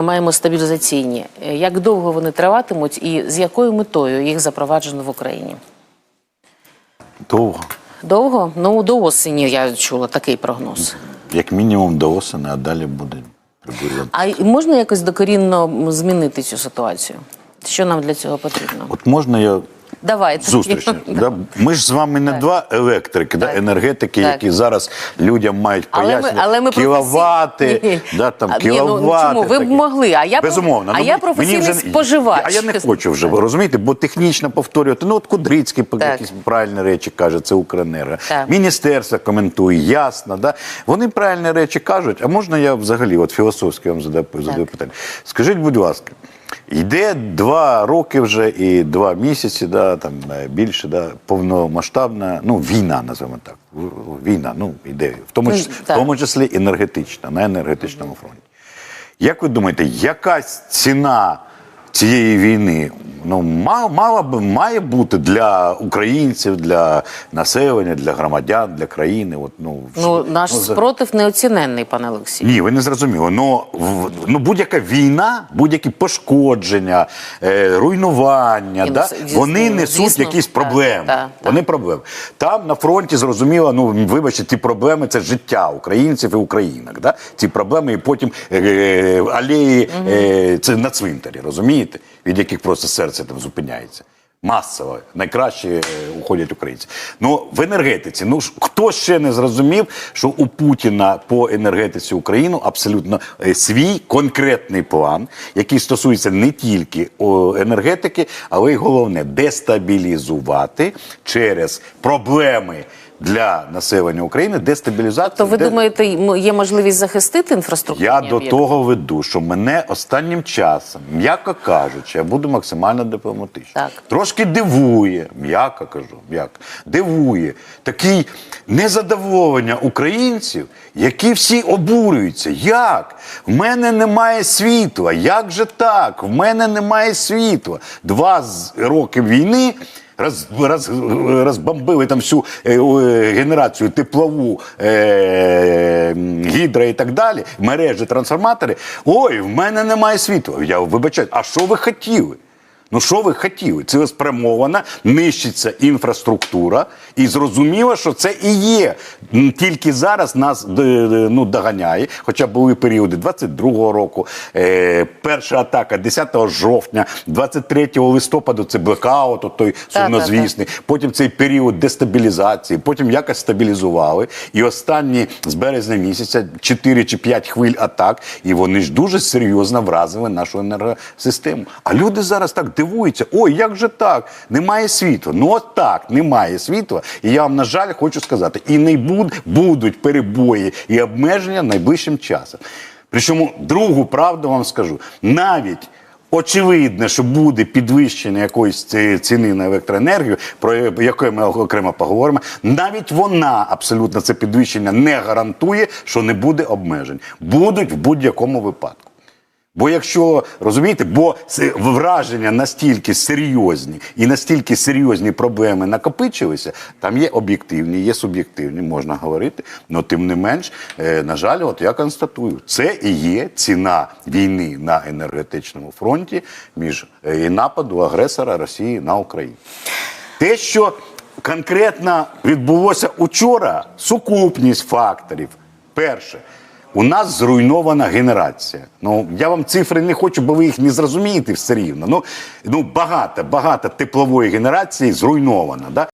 Ми маємо стабілізаційні. Е, Як довго вони триватимуть і з якою метою їх запроваджено в Україні? Довго. Довго? Ну, до осені я чула такий прогноз. Як мінімум до осені, а далі буде приблизно. А можна якось докорінно змінити цю ситуацію? Що нам для цього потрібно? От можна я Давайте. зустрічі? да? Ми ж з вами не Так. два електрики, да? Енергетики, Так. які зараз людям мають Але ми- пояснювати але ми кіловати, да, там, А, ні, ну, чому? Ви б могли, а я Безумовно. а ну, я професійний вже- споживач. А я не хочу вже, розумієте, бо технічно повторювати. Ну, от Кудрицький Так. якісь правильні речі каже, це Укренерго. Міністерство коментує, ясно. Да? Вони правильні речі кажуть. А можна я взагалі от філософськи вам задаю, задаю питання? Скажіть, будь ласка, йде два роки вже і два місяці, да, там, е, більше, да, повномасштабна, ну, війна, називаємо так. Війна, ну, йде, в тому, Ну, числі, в тому числі енергетична, на енергетичному фронті. Як ви думаєте, яка ціна цієї війни ну, мала, б має бути для українців, для населення, для громадян, для країни? От, ну, Ну, наш ну, за- спротив неоціненний, пане Олексій. ні, ви не зрозуміли. Ну, в- ну будь-яка війна, будь-які пошкодження, е, руйнування, Ні, ну, да, звісно, вони несуть звісно, якісь проблеми. так, так. Вони проблеми. Там на фронті зрозуміло, ну вибачте, ті проблеми це життя українців і українок. Да? Ці проблеми, і потім е, е, алеї е, це на цвинтарі, розумієте? Від яких просто серце там зупиняється. Масово найкраще уходять українці. Ну в енергетиці. Ну хто ще не зрозумів, що у Путіна по енергетиці Україну абсолютно е, свій конкретний план, який стосується не тільки енергетики, але й головне дестабілізувати через проблеми для населення України, дестабілізацію. То ви де- думаєте, є можливість захистити інфраструктурні я до того веду, що мене останнім часом, м'яко кажучи, я буду максимально дипломатичним. Так. Трошки дивує, м'яко кажу, м'яко, дивує такий незадоволення українців, які всі обурюються. Як? В мене немає світла. Як же так? В мене немає світла. Два роки війни. Роз, роз, розбомбили там всю е, е, генерацію теплову е, гідра і так далі, мережі, трансформатори. Ой, в мене немає світла. Я вибачаю, а що ви хотіли? Ну що ви хотіли? Цілеспрямована, нищиться інфраструктура, і зрозуміло, що це і є. Тільки зараз нас д- д- ну, доганяє, хоча були періоди 22-го року, е, перша атака 10 жовтня, 23 листопаду це блекаут, той сумнозвісний. Потім цей період дестабілізації, потім якось стабілізували. І останні з березня місяця 4 чи 5 хвиль атак, і вони ж дуже серйозно вразили нашу енергосистему. А люди зараз так дивуються: ой, як же так? Немає світла. Ну от так, немає світла. І я вам, на жаль, хочу сказати, і не буд, будуть перебої і обмеження найближчим часом. Причому другу правду вам скажу: навіть Очевидно, що буде підвищення якоїсь ціни на електроенергію, про яке ми окремо поговоримо. Навіть вона абсолютно це підвищення не гарантує, що не буде обмежень. Будуть в будь-якому випадку. Бо якщо розумієте, бо враження настільки серйозні і настільки серйозні проблеми накопичилися, там є об'єктивні, є суб'єктивні, можна говорити. але тим не менш, е, на жаль, от я констатую, це і є ціна війни на енергетичному фронті між е, і нападу агресора Росії на Україну. Те, що конкретно відбулося учора, сукупність факторів. Перше, у нас зруйнована генерація. Ну я вам цифри не хочу, бо ви їх не зрозумієте все рівно. Ну, ну багато, багато теплової генерації зруйнована. Да?